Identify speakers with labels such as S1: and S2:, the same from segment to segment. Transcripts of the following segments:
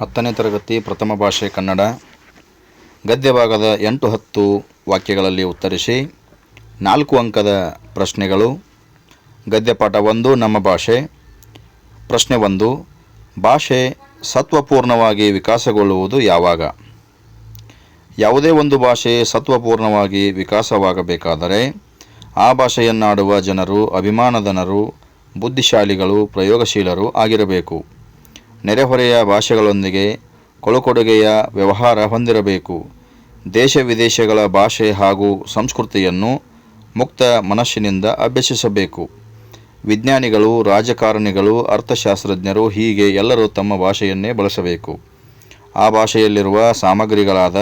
S1: ಹತ್ತನೇ ತರಗತಿ ಪ್ರಥಮ ಭಾಷೆ ಕನ್ನಡ. ಗದ್ಯ ಭಾಗದ ಎಂಟು ಹತ್ತು ವಾಕ್ಯಗಳಲ್ಲಿ ಉತ್ತರಿಸಿ, ನಾಲ್ಕು ಅಂಕದ ಪ್ರಶ್ನೆಗಳು. ಗದ್ಯಪಾಠ ಒಂದು, ನಮ್ಮ ಭಾಷೆ. ಪ್ರಶ್ನೆ ಒಂದು, ಭಾಷೆ ಸತ್ವಪೂರ್ಣವಾಗಿ ವಿಕಾಸಗೊಳ್ಳುವುದು ಯಾವಾಗ? ಯಾವುದೇ ಒಂದು ಭಾಷೆ ಸತ್ವಪೂರ್ಣವಾಗಿ ವಿಕಾಸವಾಗಬೇಕಾದರೆ, ಆ ಭಾಷೆಯನ್ನಾಡುವ ಜನರು, ಅಭಿಮಾನಧನರು, ಬುದ್ಧಿಶಾಲಿಗಳು, ಪ್ರಯೋಗಶೀಲರು ಆಗಿರಬೇಕು. ನೆರೆಹೊರೆಯ ಭಾಷೆಗಳೊಂದಿಗೆ ಕೊಳುಕೊಡುಗೆಯ ವ್ಯವಹಾರ ಹೊಂದಿರಬೇಕು. ದೇಶ ವಿದೇಶಗಳ ಭಾಷೆ ಹಾಗೂ ಸಂಸ್ಕೃತಿಯನ್ನು ಮುಕ್ತ ಮನಸ್ಸಿನಿಂದ ಅಭ್ಯಸಿಸಬೇಕು. ವಿಜ್ಞಾನಿಗಳು, ರಾಜಕಾರಣಿಗಳು, ಅರ್ಥಶಾಸ್ತ್ರಜ್ಞರು ಹೀಗೆ ಎಲ್ಲರೂ ತಮ್ಮ ಭಾಷೆಯನ್ನೇ ಬಳಸಬೇಕು. ಆ ಭಾಷೆಯಲ್ಲಿರುವ ಸಾಮಗ್ರಿಗಳಾದ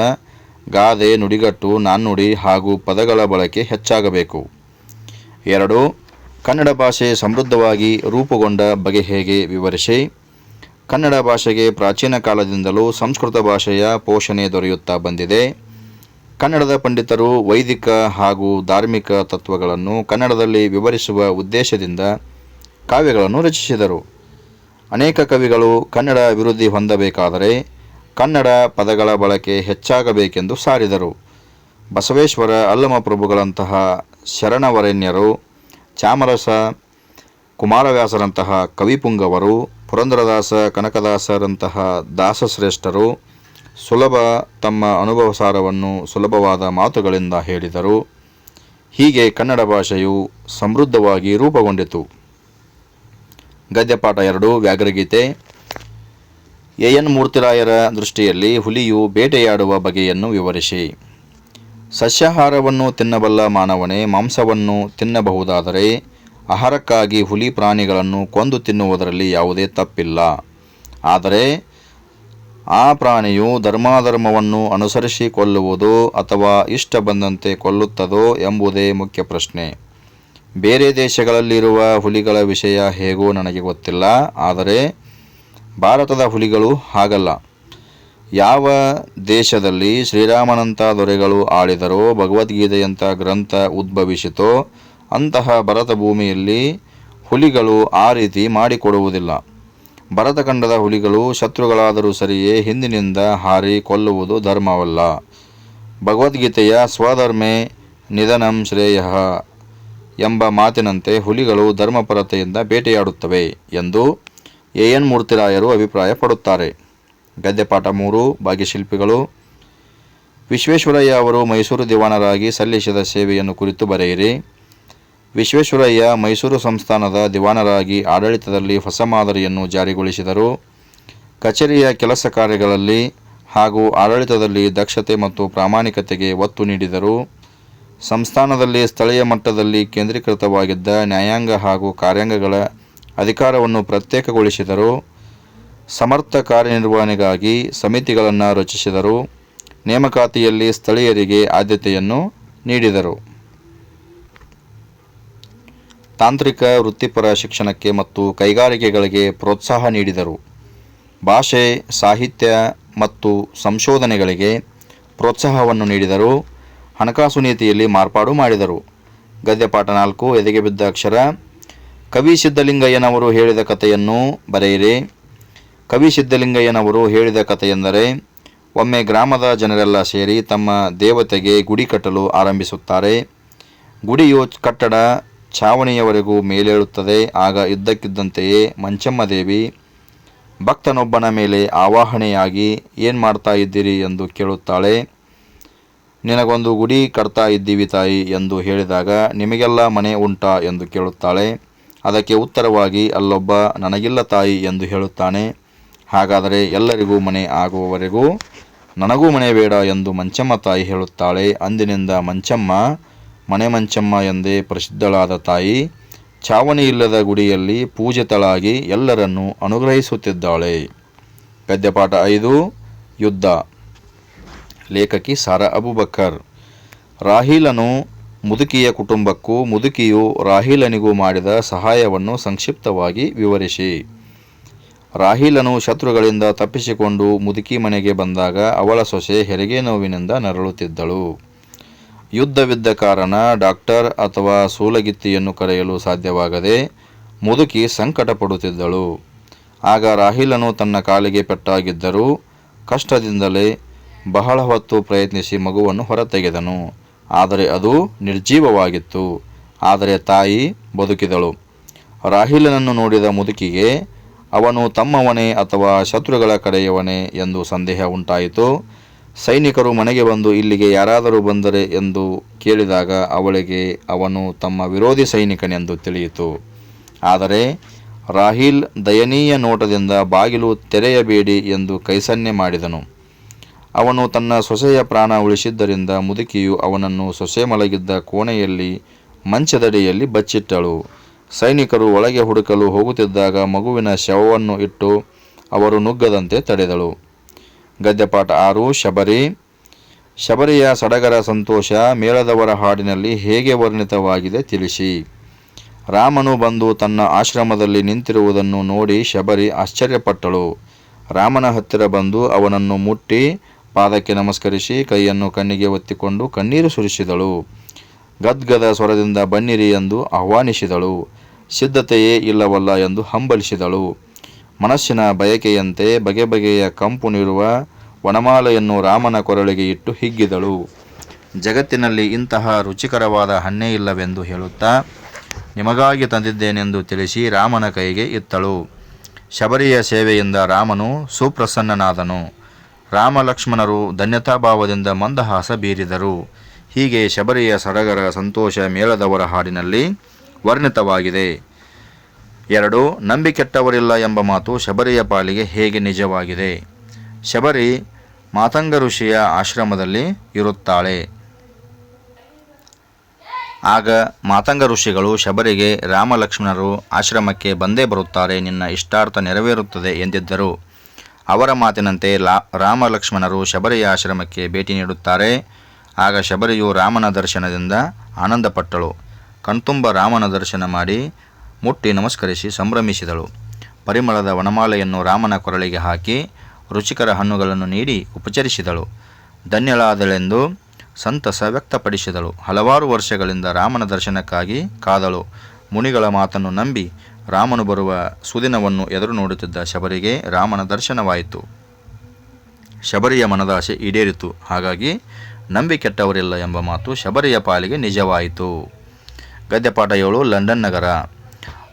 S1: ಗಾದೆ, ನುಡಿಗಟ್ಟು ನಾಣ್ಣುಡಿ ಹಾಗೂ ಪದಗಳ ಬಳಕೆ ಹೆಚ್ಚಾಗಬೇಕು. ಎರಡು, ಕನ್ನಡ ಭಾಷೆ ಸಮೃದ್ಧವಾಗಿ ರೂಪುಗೊಂಡ ಬಗೆ ಹೇಗೆ ವಿವರಿಸಿ? ಕನ್ನಡ ಭಾಷೆಗೆ ಪ್ರಾಚೀನ ಕಾಲದಿಂದಲೂ ಸಂಸ್ಕೃತ ಭಾಷೆಯ ಪೋಷಣೆ ದೊರೆಯುತ್ತಾ ಬಂದಿದೆ. ಕನ್ನಡದ ಪಂಡಿತರು ವೈದಿಕ ಹಾಗೂ ಧಾರ್ಮಿಕ ತತ್ವಗಳನ್ನು ಕನ್ನಡದಲ್ಲಿ ವಿವರಿಸುವ ಉದ್ದೇಶದಿಂದ ಕಾವ್ಯಗಳನ್ನು ರಚಿಸಿದರು. ಅನೇಕ ಕವಿಗಳು ಕನ್ನಡ ಅಭಿವೃದ್ಧಿ ಹೊಂದಬೇಕಾದರೆ ಕನ್ನಡ ಪದಗಳ ಬಳಕೆ ಹೆಚ್ಚಾಗಬೇಕೆಂದು ಸಾರಿದರು. ಬಸವೇಶ್ವರ ಅಲ್ಲಮಪ್ರಭುಗಳಂತಹ ಶರಣವರೆಣ್ಯರು, ಚಾಮರಸ, ಕುಮಾರವ್ಯಾಸರಂತಹ ಕವಿಪುಂಗವರು ಪುರಂದರದಾಸ, ಕನಕದಾಸರಂತಹ ದಾಸಶ್ರೇಷ್ಠರು ಸುಲಭ ತಮ್ಮ ಅನುಭವ ಸಾರವನ್ನು ಸುಲಭವಾದ ಮಾತುಗಳಿಂದ ಹೇಳಿದರು. ಹೀಗೆ ಕನ್ನಡ ಭಾಷೆಯು ಸಮೃದ್ಧವಾಗಿ ರೂಪುಗೊಂಡಿತು. ಗದ್ಯಪಾಠ ಎರಡು, ವ್ಯಾಘ್ರಗೀತೆ. ಎ. ಎನ್. ಮೂರ್ತಿರಾಯರ ದೃಷ್ಟಿಯಲ್ಲಿ ಹುಲಿಯು ಬೇಟೆಯಾಡುವ ಬಗೆಯನ್ನು ವಿವರಿಸಿ. ಸಸ್ಯಾಹಾರವನ್ನು ತಿನ್ನಬಲ್ಲ ಮಾನವನೇ ಮಾಂಸವನ್ನು ತಿನ್ನಬಹುದಾದರೆ ಆಹಾರಕ್ಕಾಗಿ ಹುಲಿ ಪ್ರಾಣಿಗಳನ್ನು ಕೊಂದು ತಿನ್ನುವುದರಲ್ಲಿ ಯಾವುದೇ ತಪ್ಪಿಲ್ಲ. ಆದರೆ ಆ ಪ್ರಾಣಿಯು ಧರ್ಮಾಧರ್ಮವನ್ನು ಅನುಸರಿಸಿ ಕೊಲ್ಲುವುದು ಅಥವಾ ಇಷ್ಟ ಬಂದಂತೆ ಕೊಲ್ಲುತ್ತದೋ ಎಂಬುದೇ ಮುಖ್ಯ ಪ್ರಶ್ನೆ. ಬೇರೆ ದೇಶಗಳಲ್ಲಿರುವ ಹುಲಿಗಳ ವಿಷಯ ಹೇಗೋ ನನಗೆ ಗೊತ್ತಿಲ್ಲ. ಆದರೆ ಭಾರತದ ಹುಲಿಗಳು ಹಾಗಲ್ಲ. ಯಾವ ದೇಶದಲ್ಲಿ ಶ್ರೀರಾಮನಂಥ ದೊರೆಗಳು ಆಳಿದರೋ ಭಗವದ್ಗೀತೆಯಂಥ ಗ್ರಂಥ ಉದ್ಭವಿಸಿತೋ ಅಂತಹ ಭರತ ಭೂಮಿಯಲ್ಲಿ ಹುಲಿಗಳು ಆ ರೀತಿ ಮಾಡಿಕೊಡುವುದಿಲ್ಲ. ಭರತಖಂಡದ ಹುಲಿಗಳು ಶತ್ರುಗಳಾದರೂ ಸರಿಯೇ ಹಿಂದಿನಿಂದ ಹಾರಿ ಕೊಲ್ಲುವುದು ಧರ್ಮವಲ್ಲ. ಭಗವದ್ಗೀತೆಯ ಸ್ವಧರ್ಮೇ ನಿಧನಂ ಶ್ರೇಯ ಎಂಬ ಮಾತಿನಂತೆ ಹುಲಿಗಳು ಧರ್ಮಪರತೆಯಿಂದ ಬೇಟೆಯಾಡುತ್ತವೆ ಎಂದು ಎ ಎನ್ ಮೂರ್ತಿರಾಯರು ಅಭಿಪ್ರಾಯಪಡುತ್ತಾರೆ. ಗದ್ಯಪಾಠ ಮೂರು, ಭಾಗ್ಯಶಿಲ್ಪಿಗಳು. ವಿಶ್ವೇಶ್ವರಯ್ಯ ಅವರು ಮೈಸೂರು ದಿವಾನರಾಗಿ ಸಲ್ಲಿಸಿದ ಸೇವೆಯನ್ನು ಕುರಿತು ಬರೆಯಿರಿ. ವಿಶ್ವೇಶ್ವರಯ್ಯ ಮೈಸೂರು ಸಂಸ್ಥಾನದ ದಿವಾನರಾಗಿ ಆಡಳಿತದಲ್ಲಿ ಹೊಸ ಮಾದರಿಯನ್ನು ಜಾರಿಗೊಳಿಸಿದರು. ಕಚೇರಿಯ ಕೆಲಸ ಕಾರ್ಯಗಳಲ್ಲಿ ಹಾಗೂ ಆಡಳಿತದಲ್ಲಿ ದಕ್ಷತೆ ಮತ್ತು ಪ್ರಾಮಾಣಿಕತೆಗೆ ಒತ್ತು ನೀಡಿದರು. ಸಂಸ್ಥಾನದಲ್ಲಿ ಸ್ಥಳೀಯ ಮಟ್ಟದಲ್ಲಿ ಕೇಂದ್ರೀಕೃತವಾಗಿದ್ದ ನ್ಯಾಯಾಂಗ ಹಾಗೂ ಕಾರ್ಯಾಂಗಗಳ ಅಧಿಕಾರವನ್ನು ಪ್ರತ್ಯೇಕಗೊಳಿಸಿದರು. ಸಮರ್ಥ ಕಾರ್ಯನಿರ್ವಹಣೆಗಾಗಿ ಸಮಿತಿಗಳನ್ನು ರಚಿಸಿದರು. ನೇಮಕಾತಿಯಲ್ಲಿ ಸ್ಥಳೀಯರಿಗೆ ಆದ್ಯತೆಯನ್ನು ನೀಡಿದರು. ತಾಂತ್ರಿಕ, ವೃತ್ತಿಪರ ಶಿಕ್ಷಣಕ್ಕೆ ಮತ್ತು ಕೈಗಾರಿಕೆಗಳಿಗೆ ಪ್ರೋತ್ಸಾಹ ನೀಡಿದರು. ಭಾಷೆ, ಸಾಹಿತ್ಯ ಮತ್ತು ಸಂಶೋಧನೆಗಳಿಗೆ ಪ್ರೋತ್ಸಾಹವನ್ನು ನೀಡಿದರು. ಹಣಕಾಸು ನೀತಿಯಲ್ಲಿ ಮಾರ್ಪಾಡು ಮಾಡಿದರು. ಗದ್ಯಪಾಠ ನಾಲ್ಕು, ಎದೆಗೆ ಬಿದ್ದ ಅಕ್ಷರ. ಕವಿ ಸಿದ್ಧಲಿಂಗಯ್ಯನವರು ಹೇಳಿದ ಕಥೆಯನ್ನು ಬರೆಯಿರಿ. ಕವಿ ಸಿದ್ಧಲಿಂಗಯ್ಯನವರು ಹೇಳಿದ ಕಥೆಯೆಂದರೆ, ಒಮ್ಮೆ ಗ್ರಾಮದ ಜನರೆಲ್ಲ ಸೇರಿ ತಮ್ಮ ದೇವತೆಗೆ ಗುಡಿ ಕಟ್ಟಲು ಆರಂಭಿಸುತ್ತಾರೆ. ಗುಡಿಯು ಕಟ್ಟಡ ಛಾವಣಿಯವರೆಗೂ ಮೇಲೇಳುತ್ತದೆ. ಆಗ ಇದ್ದಕ್ಕಿದ್ದಂತೆಯೇ ಮಂಚಮ್ಮ ದೇವಿ ಭಕ್ತನೊಬ್ಬನ ಮೇಲೆ ಆವಾಹನೆಯಾಗಿ, ಏನು ಮಾಡ್ತಾ ಇದ್ದೀರಿ? ಎಂದು ಕೇಳುತ್ತಾಳೆ. ನಿನಗೊಂದು ಗುಡಿ ಕಟ್ತಾ ಇದ್ದೀವಿ ತಾಯಿ, ಎಂದು ಹೇಳಿದಾಗ, ನಿಮಗೆಲ್ಲ ಮನೆ ಉಂಟಾ? ಎಂದು ಕೇಳುತ್ತಾಳೆ. ಅದಕ್ಕೆ ಉತ್ತರವಾಗಿ, ಅಲ್ಲೊಬ್ಬ ನನಗಿಲ್ಲ ತಾಯಿ, ಎಂದು ಹೇಳುತ್ತಾನೆ. ಹಾಗಾದರೆ, ಎಲ್ಲರಿಗೂ ಮನೆ ಆಗುವವರೆಗೂ ನನಗೂ ಮನೆ ಬೇಡ, ಎಂದು ಮಂಚಮ್ಮ ತಾಯಿ ಹೇಳುತ್ತಾಳೆ. ಅಂದಿನಿಂದ ಮಂಚಮ್ಮ ಮನೆ ಮಂಚಮ್ಮ ಎಂದೇ ಪ್ರಸಿದ್ಧಳಾದ ತಾಯಿ ಛಾವಣಿ ಇಲ್ಲದ ಗುಡಿಯಲ್ಲಿ ಪೂಜಿತಳಾಗಿ ಎಲ್ಲರನ್ನು ಅನುಗ್ರಹಿಸುತ್ತಿದ್ದಾಳೆ. ಪದ್ಯಪಾಠ ಐದು, ಯುದ್ಧ. ಲೇಖಕಿ ಸಾರಾ ಅಬುಬಕ್ಕರ್ ರಾಹಿಲನು ಮುದುಕಿಯ ಕುಟುಂಬಕ್ಕೂ ಮುದುಕಿಯು ರಾಹಿಲನಿಗೂ ಮಾಡಿದ ಸಹಾಯವನ್ನು ಸಂಕ್ಷಿಪ್ತವಾಗಿ ವಿವರಿಸಿ. ರಾಹಿಲನು ಶತ್ರುಗಳಿಂದ ತಪ್ಪಿಸಿಕೊಂಡು ಮುದುಕಿ ಮನೆಗೆ ಬಂದಾಗ ಅವಳ ಸೊಸೆ ಹೆರಿಗೆ ನೋವಿನಿಂದ ನರಳುತ್ತಿದ್ದಳು. ಯುದ್ಧವಿದ್ದ ಕಾರಣ ಡಾಕ್ಟರ್ ಅಥವಾ ಸೂಲಗಿತ್ತಿಯನ್ನು ಕರೆಯಲು ಸಾಧ್ಯವಾಗದೆ ಮುದುಕಿ ಸಂಕಟ ಪಡುತ್ತಿದ್ದಳು ಆಗ ರಾಹಿಲನು ತನ್ನ ಕಾಲಿಗೆ ಪೆಟ್ಟಾಗಿದ್ದರೂ ಕಷ್ಟದಿಂದಲೇ ಬಹಳ ಹೊತ್ತು ಪ್ರಯತ್ನಿಸಿ ಮಗುವನ್ನು ಹೊರತೆಗೆದನು. ಆದರೆ ಅದು ನಿರ್ಜೀವವಾಗಿತ್ತು. ಆದರೆ ತಾಯಿ ಬದುಕಿದಳು. ರಾಹಿಲನನ್ನು ನೋಡಿದ ಮುದುಕಿಗೆ, ಅವನು ತಮ್ಮವನೇ ಅಥವಾ ಶತ್ರುಗಳ ಕಡೆಯವನೇ ಎಂದು ಸಂದೇಹ ಉಂಟಾಯಿತು. ಸೈನಿಕರು ಮನೆಗೆ ಬಂದು ಇಲ್ಲಿಗೆ ಯಾರಾದರೂ ಬಂದರೆ ಎಂದು ಕೇಳಿದಾಗ ಅವಳಿಗೆ ಅವನು ತಮ್ಮ ವಿರೋಧಿ ಸೈನಿಕನೆಂದು ತಿಳಿಯಿತು. ಆದರೆ ರಾಹಿಲ್ ದಯನೀಯ ನೋಟದಿಂದ ಬಾಗಿಲು ತೆರೆಯಬೇಡಿ ಎಂದು ಕೈಸನ್ನೆ ಮಾಡಿದನು. ಅವನು ತನ್ನ ಸೊಸೆಯ ಪ್ರಾಣ ಉಳಿಸಿದ್ದರಿಂದ ಮುದುಕಿಯು ಅವನನ್ನು ಸೊಸೆ ಮಲಗಿದ್ದ ಕೋಣೆಯಲ್ಲಿ ಮಂಚದಡಿಯಲ್ಲಿ ಬಚ್ಚಿಟ್ಟಳು. ಸೈನಿಕರು ಒಳಗೆ ಹುಡುಕಲು ಹೋಗುತ್ತಿದ್ದಾಗ ಮಗುವಿನ ಶವವನ್ನು ಇಟ್ಟು ಅವರು ನುಗ್ಗದಂತೆ ತಡೆದಳು. ಗದ್ಯಪಾಠ ಆರು, ಶಬರಿ. ಶಬರಿಯ ಸಡಗರ ಸಂತೋಷ ಮೇಳದವರ ಹಾಡಿನಲ್ಲಿ ಹೇಗೆ ವರ್ಣಿತವಾಗಿದೆ ತಿಳಿಸಿ. ರಾಮನು ಬಂದು ತನ್ನ ಆಶ್ರಮದಲ್ಲಿ ನಿಂತಿರುವುದನ್ನು ನೋಡಿ ಶಬರಿ ಆಶ್ಚರ್ಯಪಟ್ಟಳು. ರಾಮನ ಹತ್ತಿರ ಬಂದು ಅವನನ್ನು ಮುಟ್ಟಿ ಪಾದಕ್ಕೆ ನಮಸ್ಕರಿಸಿ ಕೈಯನ್ನು ಕಣ್ಣಿಗೆ ಒತ್ತಿಕೊಂಡು ಕಣ್ಣೀರು ಸುರಿಸಿದಳು. ಗದ್ಗದ ಸ್ವರದಿಂದ ಬನ್ನಿರಿ ಎಂದು ಆಹ್ವಾನಿಸಿದಳು. ಸಿದ್ಧತೆಯೇ ಇಲ್ಲವಲ್ಲ ಎಂದು ಹಂಬಲಿಸಿದಳು. ಮನಸ್ಸಿನ ಬಯಕೆಯಂತೆ ಬಗೆ ಬಗೆಯ ಕಂಪು ನೀಡುವ ವನಮಾಲೆಯನ್ನು ರಾಮನ ಕೊರಳಿಗೆ ಇಟ್ಟು ಹಿಗ್ಗಿದಳು. ಜಗತ್ತಿನಲ್ಲಿ ಇಂತಹ ರುಚಿಕರವಾದ ಹಣ್ಣೇ ಇಲ್ಲವೆಂದು ಹೇಳುತ್ತಾ, ನಿಮಗಾಗಿ ತಂದಿದ್ದೇನೆಂದು ತಿಳಿಸಿ ರಾಮನ ಕೈಗೆ ಇತ್ತಳು. ಶಬರಿಯ ಸೇವೆಯಿಂದ ರಾಮನು ಸುಪ್ರಸನ್ನನಾದನು. ರಾಮಲಕ್ಷ್ಮಣರು ಧನ್ಯತಾಭಾವದಿಂದ ಮಂದಹಾಸ ಬೀರಿದರು. ಹೀಗೆ ಶಬರಿಯ ಸಡಗರ ಸಂತೋಷ ಮೇಳದವರ ಹಾಡಿನಲ್ಲಿ ವರ್ಣಿತವಾಗಿದೆ. ಎರಡು, ನಂಬಿಕೆಟ್ಟವರಿಲ್ಲ ಎಂಬ ಮಾತು ಶಬರಿಯ ಪಾಲಿಗೆ ಹೇಗೆ ನಿಜವಾಗಿದೆ? ಶಬರಿ ಮಾತಂಗ ಋಷಿಯ ಆಶ್ರಮದಲ್ಲಿ ಇರುತ್ತಾಳೆ. ಆಗ ಮಾತಂಗ ಋಷಿಗಳು ಶಬರಿಗೆ ರಾಮ ಲಕ್ಷ್ಮಣರು ಆಶ್ರಮಕ್ಕೆ ಬಂದೇ ಬರುತ್ತಾರೆ, ನಿನ್ನ ಇಷ್ಟಾರ್ಥ ನೆರವೇರುತ್ತದೆ ಎಂದಿದ್ದರು. ಅವರ ಮಾತಿನಂತೆ ಲಾ ರಾಮ ಲಕ್ಷ್ಮಣರು ಶಬರಿಯ ಆಶ್ರಮಕ್ಕೆ ಭೇಟಿ ನೀಡುತ್ತಾರೆ. ಆಗ ಶಬರಿಯು ರಾಮನ ದರ್ಶನದಿಂದ ಆನಂದಪಟ್ಟಳು. ಕಣ್ತುಂಬ ರಾಮನ ದರ್ಶನ ಮಾಡಿ ಮುಟ್ಟಿ ನಮಸ್ಕರಿಸಿ ಸಂಭ್ರಮಿಸಿದಳು. ಪರಿಮಳದ ವನಮಾಲೆಯನ್ನು ರಾಮನ ಕೊರಳಿಗೆ ಹಾಕಿ ರುಚಿಕರ ಹಣ್ಣುಗಳನ್ನು ನೀಡಿ ಉಪಚರಿಸಿದಳು. ಧನ್ಯಳಾದಳೆಂದು ಸಂತಸ ವ್ಯಕ್ತಪಡಿಸಿದಳು. ಹಲವಾರು ವರ್ಷಗಳಿಂದ ರಾಮನ ದರ್ಶನಕ್ಕಾಗಿ ಕಾದಳು. ಮುನಿಗಳ ಮಾತನ್ನು ನಂಬಿ ರಾಮನು ಬರುವ ಸುದಿನವನ್ನು ಎದುರು ನೋಡುತ್ತಿದ್ದ ಶಬರಿಗೆ ರಾಮನ ದರ್ಶನವಾಯಿತು. ಶಬರಿಯ ಮನದಾಸೆ ಈಡೇರಿತು. ಹಾಗಾಗಿ ನಂಬಿಕೆಟ್ಟವರಿಲ್ಲ ಎಂಬ ಮಾತು ಶಬರಿಯ ಪಾಲಿಗೆ ನಿಜವಾಯಿತು. ಗದ್ಯಪಾಠ ಏಳು, ಲಂಡನ್ ನಗರ.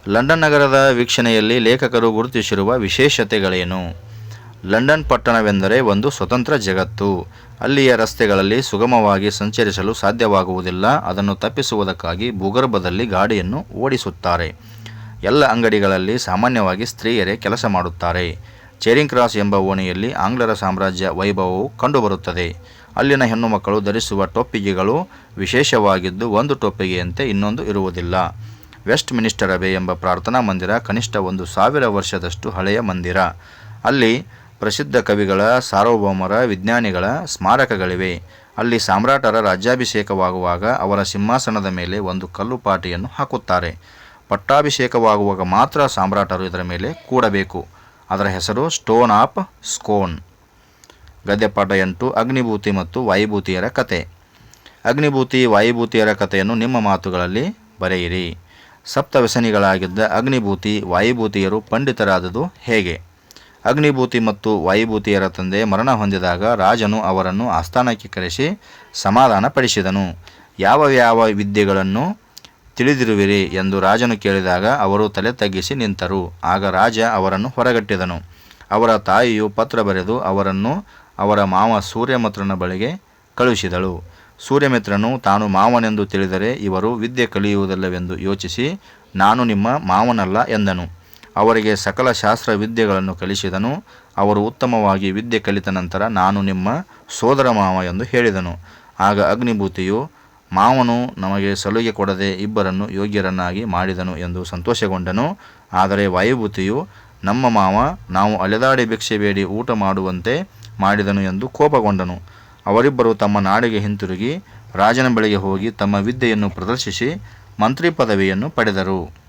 S1: ಲಂಡನ್ ನಗರದ ವೀಕ್ಷಣೆಯಲ್ಲಿ ಲೇಖಕರು ಗುರುತಿಸಿರುವ ವಿಶೇಷತೆಗಳೇನು? ಲಂಡನ್ ಪಟ್ಟಣವೆಂದರೆ ಒಂದು ಸ್ವತಂತ್ರ ಜಗತ್ತು. ಅಲ್ಲಿಯ ರಸ್ತೆಗಳಲ್ಲಿ ಸುಗಮವಾಗಿ ಸಂಚರಿಸಲು ಸಾಧ್ಯವಾಗುವುದಿಲ್ಲ. ಅದನ್ನು ತಪ್ಪಿಸುವುದಕ್ಕಾಗಿ ಭೂಗರ್ಭದಲ್ಲಿ ಗಾಡಿಯನ್ನು ಓಡಿಸುತ್ತಾರೆ. ಎಲ್ಲ ಅಂಗಡಿಗಳಲ್ಲಿ ಸಾಮಾನ್ಯವಾಗಿ ಸ್ತ್ರೀಯರೇ ಕೆಲಸ ಮಾಡುತ್ತಾರೆ. ಚೇರಿಂಗ್ ಕ್ರಾಸ್ ಎಂಬ ಓಣಿಯಲ್ಲಿ ಆಂಗ್ಲರ ಸಾಮ್ರಾಜ್ಯ ವೈಭವವು ಕಂಡುಬರುತ್ತದೆ. ಅಲ್ಲಿನ ಹೆಣ್ಣುಮಕ್ಕಳು ಧರಿಸುವ ಟೊಪ್ಪಿಗೆಗಳು ವಿಶೇಷವಾಗಿದ್ದು ಒಂದು ಟೊಪ್ಪಿಗೆಯಂತೆ ಇನ್ನೊಂದು ಇರುವುದಿಲ್ಲ. ವೆಸ್ಟ್ ಮಿನಿಸ್ಟರ್ ಅಬೆ ಎಂಬ ಪ್ರಾರ್ಥನಾ ಮಂದಿರ ಕನಿಷ್ಠ ಒಂದು ಸಾವಿರ ವರ್ಷದಷ್ಟು ಹಳೆಯ ಮಂದಿರ. ಅಲ್ಲಿ ಪ್ರಸಿದ್ಧ ಕವಿಗಳ, ಸಾರ್ವಭೌಮರ, ವಿಜ್ಞಾನಿಗಳ ಸ್ಮಾರಕಗಳಿವೆ. ಅಲ್ಲಿ ಸಾಮ್ರಾಟರ ರಾಜ್ಯಾಭಿಷೇಕವಾಗುವಾಗ ಅವರ ಸಿಂಹಾಸನದ ಮೇಲೆ ಒಂದು ಕಲ್ಲು ಪಾಟಿಯನ್ನು ಹಾಕುತ್ತಾರೆ. ಪಟ್ಟಾಭಿಷೇಕವಾಗುವಾಗ ಮಾತ್ರ ಸಾಮ್ರಾಟರು ಇದರ ಮೇಲೆ ಕೂಡಬೇಕು. ಅದರ ಹೆಸರು ಸ್ಟೋನ್ ಆಫ್ ಸ್ಕೋನ್. ಗದ್ಯಪಾಠ ಎಂಟು ಅಗ್ನಿಭೂತಿ ಮತ್ತು ವಾಯುಭೂತಿಯರ ಕತೆ. ಅಗ್ನಿಭೂತಿ, ವಾಯುಭೂತಿಯರ ಕಥೆಯನ್ನು ನಿಮ್ಮ ಮಾತುಗಳಲ್ಲಿ ಬರೆಯಿರಿ. ಸಪ್ತವ್ಯಸನಿಗಳಾಗಿದ್ದ ಅಗ್ನಿಭೂತಿ, ವಾಯುಭೂತಿಯರು ಪಂಡಿತರಾದದು ಹೇಗೆ? ಅಗ್ನಿಭೂತಿ ಮತ್ತು ವಾಯುಭೂತಿಯರ ತಂದೆ ಮರಣ ಹೊಂದಿದಾಗ ರಾಜನು ಅವರನ್ನು ಆಸ್ಥಾನಕ್ಕೆ ಕರೆಸಿ ಸಮಾಧಾನ ಪಡಿಸಿದನು ಯಾವ ಯಾವ ವಿದ್ಯೆಗಳನ್ನು ತಿಳಿದಿರುವಿರಿ ಎಂದು ರಾಜನು ಕೇಳಿದಾಗ ಅವರು ತಲೆ ತಗ್ಗಿಸಿ ನಿಂತರು. ಆಗ ರಾಜ ಅವರನ್ನು ಹೊರಗಟ್ಟಿದನು. ಅವರ ತಾಯಿಯು ಪತ್ರ ಬರೆದು ಅವರನ್ನು ಅವರ ಮಾವ ಸೂರ್ಯಮಿತ್ರನ ಬಳಿಗೆ ಕಳುಹಿಸಿದಳು. ಸೂರ್ಯಮಿತ್ರನು, ತಾನು ಮಾವನೆಂದು ತಿಳಿದರೆ ಇವರು ವಿದ್ಯೆ ಕಲಿಯುವುದಿಲ್ಲವೆಂದು ಯೋಚಿಸಿ, ನಾನು ನಿಮ್ಮ ಮಾವನಲ್ಲ ಎಂದನು. ಅವರಿಗೆ ಸಕಲ ಶಾಸ್ತ್ರ ವಿದ್ಯೆಗಳನ್ನು ಕಲಿಸಿದನು. ಅವರು ಉತ್ತಮವಾಗಿ ವಿದ್ಯೆ ಕಲಿತ ನಂತರ ನಾನು ನಿಮ್ಮ ಸೋದರ ಮಾವ ಎಂದು ಹೇಳಿದನು. ಆಗ ಅಗ್ನಿಭೂತಿಯು, ಮಾವನು ನಮಗೆ ಸಲುಗೆ ಕೊಡದೆ ಇಬ್ಬರನ್ನು ಯೋಗ್ಯರನ್ನಾಗಿ ಮಾಡಿದನು ಎಂದು ಸಂತೋಷಗೊಂಡನು. ಆದರೆ ವಾಯುಭೂತಿಯು, ನಮ್ಮ ಮಾವ, ನಾವು ಅಲೆದಾಡಿ ಭಿಕ್ಷೆ ಬೇಡಿ ಊಟ ಮಾಡುವಂತೆ ಮಾಡಿದನು ಎಂದು ಕೋಪಗೊಂಡನು. ಅವರಿಬ್ಬರು ತಮ್ಮ ನಾಡಿಗೆ ಹಿಂತಿರುಗಿ, ರಾಜನ ಬಳಿಗೆ ಹೋಗಿ ತಮ್ಮ ವಿದ್ಯೆಯನ್ನು ಪ್ರದರ್ಶಿಸಿ, ಮಂತ್ರಿ ಪದವಿಯನ್ನು ಪಡೆದರು.